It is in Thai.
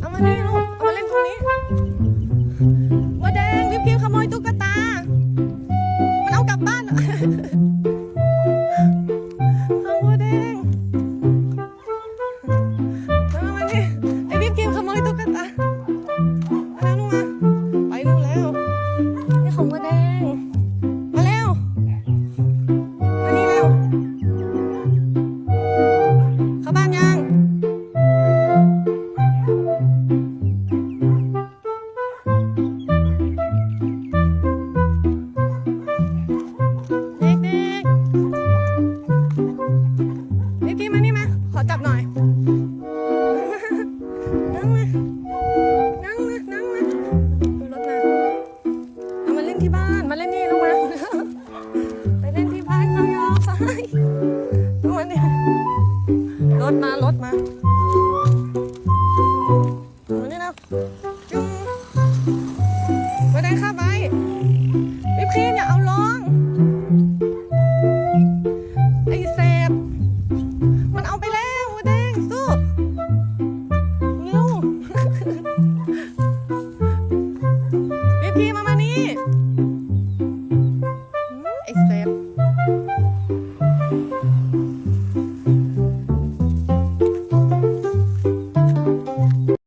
เอามานี่ลูกเอามาเล่นตรงนี้ นั่งนะนั่งนะดูรถมาเอามาเล่นที่บ้านมาเล่นนี่ลงมาไปเล่นที่บ้านเขายอไปดูมาเนี่ยรถมารถมา วิปครีมมามานี่อืมไอ้เส